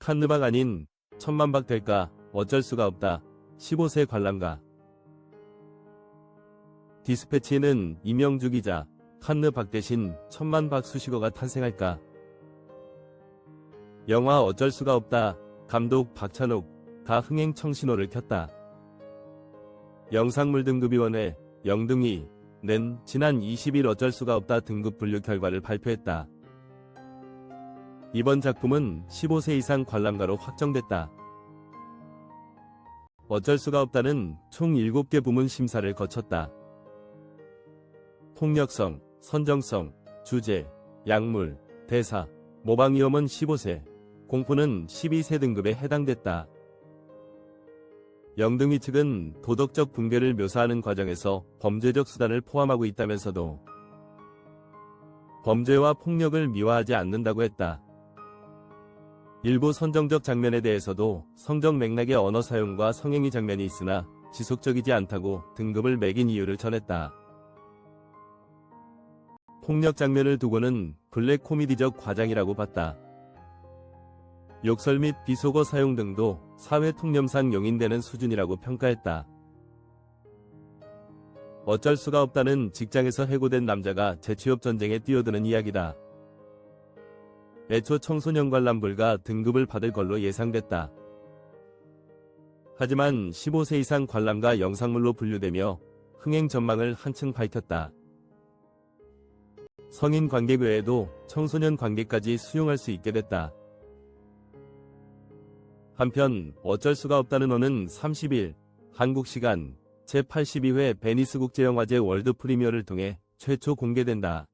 칸느박 아닌 천만박 될까 어쩔 수가 없다. 15세 관람가 디스패치에는 이명주 기자, 칸느박 대신 천만박 수식어가 탄생할까? 영화 어쩔 수가 없다. 감독 박찬욱, 다 흥행 청신호를 켰다. 영상물 등급위원회 영등이 는 지난 20일 어쩔 수가 없다 등급 분류 결과를 발표했다. 이번 작품은 15세 이상 관람가로 확정됐다. 어쩔 수가 없다는 총 7개 부문 심사를 거쳤다. 폭력성, 선정성, 주제, 약물, 대사, 모방 위험은 15세, 공포는 12세 등급에 해당됐다. 영등위 측은 도덕적 붕괴를 묘사하는 과정에서 범죄적 수단을 포함하고 있다면서도 범죄와 폭력을 미화하지 않는다고 했다. 일부 선정적 장면에 대해서도 성적 맥락의 언어 사용과 성행위 장면이 있으나 지속적이지 않다고 등급을 매긴 이유를 전했다. 폭력 장면을 두고는 블랙 코미디적 과장이라고 봤다. 욕설 및 비속어 사용 등도 사회 통념상 용인되는 수준이라고 평가했다. 어쩔 수가 없다는 직장에서 해고된 남자가 재취업 전쟁에 뛰어드는 이야기다. 애초 청소년 관람 불가 등급을 받을 걸로 예상됐다. 하지만 15세 이상 관람가 영상물로 분류되며 흥행 전망을 한층 밝혔다. 성인 관객 외에도 청소년 관객까지 수용할 수 있게 됐다. 한편 어쩔 수가 없다는 어는 30일 한국 시간 제82회 베니스 국제영화제 월드 프리미어를 통해 최초 공개된다.